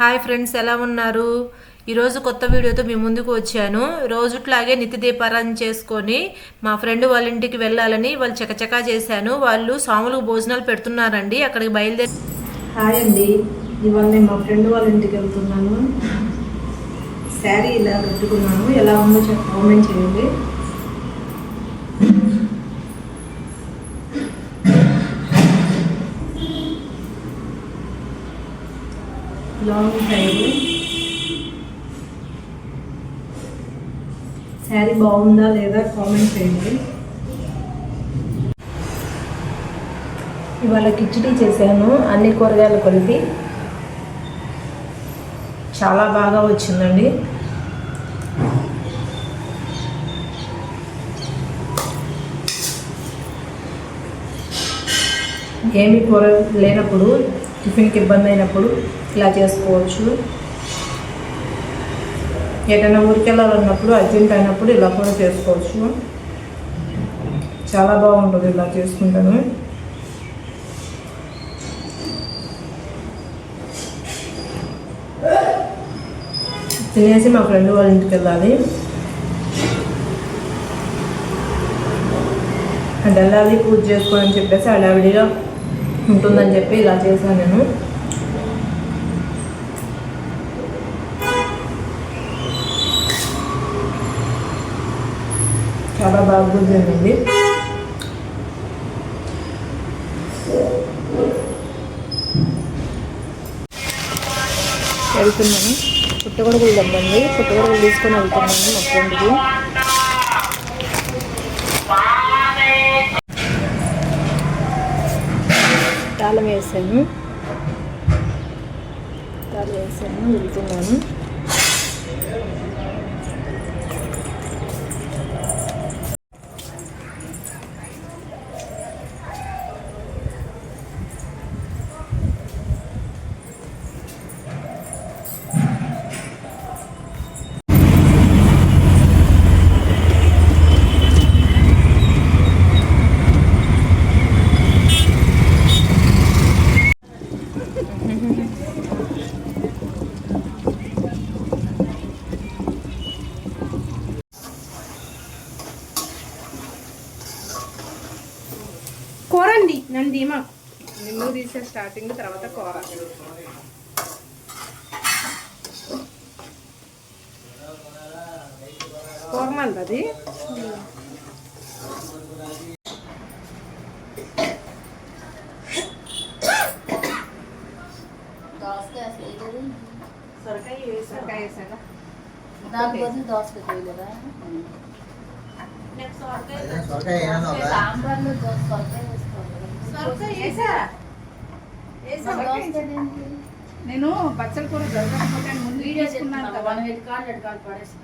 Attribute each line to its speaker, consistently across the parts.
Speaker 1: Hi friends ఎలా ఉన్నారు? ఈరోజు కొత్త వీడియోతో మీ ముందుకు వచ్చాను. రోజుట్లాగే నిత్య దీపారాధన చేసుకొని మా ఫ్రెండ్ వాళ్ళ ఇంటికి వెళ్ళాలని వాళ్ళు చకచకా చేశాను. వాళ్ళు సాములకు భోజనాలు పెడుతున్నారండి అక్కడికి బయలుదేరి హాయ్ అండి. ఇవాళ నేను మా ఫ్రెండ్ వాళ్ళ ఇంటికి వెళ్తున్నాను. శారీ ఇలా కట్టుకున్నాను. ఎలా ఉందో కామెంట్ చేయండి. లాంగ్ సైడ్ శారీ బాగుందా లేదా కామెంట్ చేయండి. ఇవాళ కిచిడి చేశాను అన్ని కూరగాయలు కలిపి. చాలా బాగా వచ్చిందండి. ఏమి కూర లేనప్పుడు టిఫిన్కి ఇబ్బంది అయినప్పుడు ఇలా చేసుకోవచ్చు. ఏదైనా ఊరికెళ్ళాలన్నప్పుడు అర్జెంట్ అయినప్పుడు ఇలా కూడా చేసుకోవచ్చు. చాలా బాగుంటుంది ఇలా చేసుకుంటాను. తినేసి మా ఫ్రెండ్ వాళ్ళ ఇంటికి వెళ్ళాలి. అంటే వెళ్ళాలి పూజ చేసుకోవాలని చెప్పేసి హడావిడిగా ఉంటుందని చెప్పి ఇలా చేశాను నేను. చాలా బాగా కుదిరింది వెళ్తున్నాను. పుట్టగొడుగులు దమ్మంది పుట్టగొడుగులు తీసుకొని వెళ్తున్నాను మా ఫ్రెండ్కి. తాళం వేసాను. తాళం వేసాను వెళ్తున్నాను.
Speaker 2: నన్ను ధీమా నిన్ను తీసే స్టార్టింగ్ తర్వాత కూర కూరమంది అది. సొరకాయ వేసాక
Speaker 3: దాని బదులు దోసకాయ చేయలేదా
Speaker 4: సొరకాయ?
Speaker 3: సాంబార్లో సొరకాయ వేసుకోవాలి
Speaker 2: వేసా
Speaker 3: మరి దోసకాయ ఏంటి?
Speaker 2: నేను బచ్చల కూర దొరకకపోతే ముందు
Speaker 3: వీడియో
Speaker 2: కదా.
Speaker 3: కాళ్ళు ఎటు కాళ్ళు పడేసి.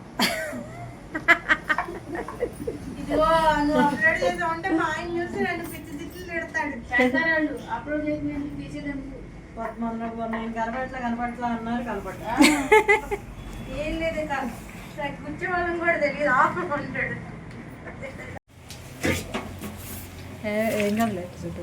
Speaker 3: పెడతారాళ్ళు అప్లోడ్ చేసి నేను
Speaker 2: అన్నారు ఏం లేదు కూర్చో వాళ్ళని కూడా తెలియదు. ఆఫ్ ఉంటాడు
Speaker 1: ఏం కాదులే చుట్టూ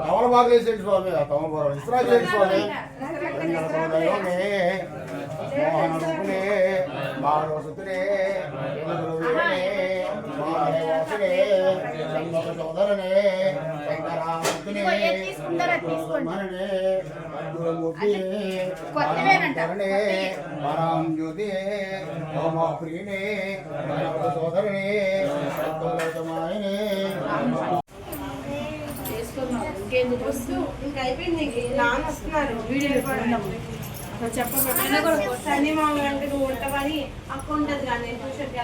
Speaker 4: తమలపాకులు వేసేయండి స్వామి తమలపాకులు ఇస్త్రా చేయండి స్వామి. మోహన రూపునే మానవసుతునే మానవసునే సోదరనే పరాం జ్యోతి సోదరనే
Speaker 2: ఇంకా అయిపోయింది. నాన్న వస్తున్నారు. వీడియో చెప్పబట్టి సన్నీ మామ అంటే నువ్వు ఉంటావని అక్క ఉంటుంది కానీ నేను ట్యూషన్కి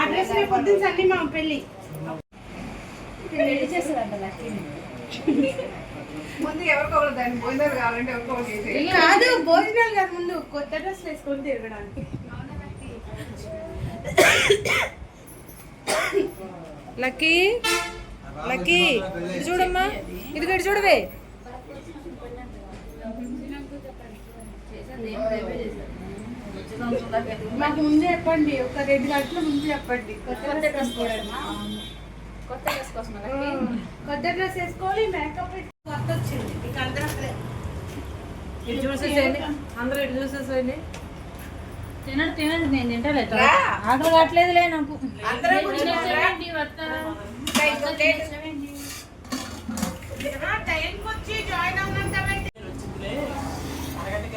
Speaker 2: అడ్రస్ రేపు పొద్దున్న సన్నీ మామ పెళ్ళి.
Speaker 3: ముందు ఎవరికొకరు దాన్ని పోయినారు కావాలంటే ఎవరికొకరు
Speaker 2: కాదు భోజనాలు కాదు ముందు కొత్త డ్రెస్ వేసుకొని తిరగడానికి.
Speaker 1: లక్కీ? లక్కీ ఇది చూడమ్మా. ఇది ఇటు చూడవే.
Speaker 2: మాకు ముందు చెప్పండి ఒక రెండు గంటల ముందు చెప్పండి. కొత్త డ్రెస్.
Speaker 3: కొత్త డ్రెస్ కోసం
Speaker 2: కొత్త డ్రెస్ వేసుకోవాలి మేకప్ కొత్త వచ్చింది ఇక అందరూ అక్కడే.
Speaker 1: ఇటు చూసేసేయండి. అందరూ ఇటు చూసేసేయండి.
Speaker 5: తినడు తినడు నేను తింటలేదు ఆకలి కావట్లేదులే నాకు.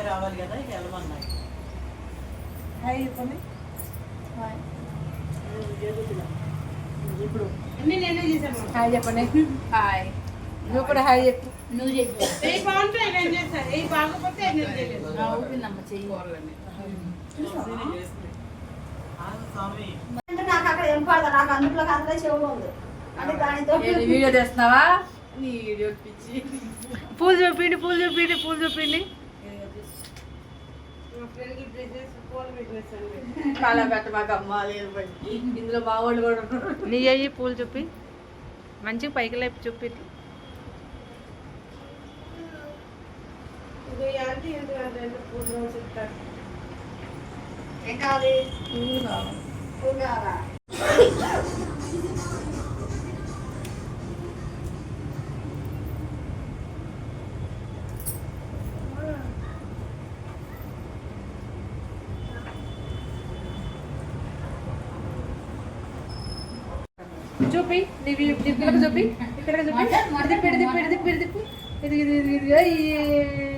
Speaker 6: రావాలి కదా ఇక వెళ్ళమన్నాయి
Speaker 5: హాయ్ చెప్పండి.
Speaker 3: హాయ్.
Speaker 5: నువ్వు కూడా హాయ్ చెప్పు. నువ్వు చెప్పు.
Speaker 2: బాగుంటే బాగపోతే చేయలేదు
Speaker 5: ఊపిందమ్మ చెయ్యి.
Speaker 7: అంటే నాకు అక్కడ నాకు అందులో చెవులు ఉంది అంటే దానితో
Speaker 5: ఏంటి వీడియో తెస్తున్నావా?
Speaker 1: పూలు చూపిండి పూలు చూపిండి పూలు చూపిండి.
Speaker 5: ఇందులో బాగోళ్ళు కూడా ఉన్నారు.
Speaker 1: నీ అయ్యి పూలు చూపి. మంచిగా పైకి లేపి చూపి.
Speaker 2: ఇది అంటే
Speaker 7: ఏం కావాలి పూలు కావాలా
Speaker 1: చూపి నీ నీ పిల్లకి చూపి ఇక్కడ చూపి ఇది పెడి దిప్పి ఇది పెడి దిప్పి ఇది ఇది ఇది ఇది అయ్యి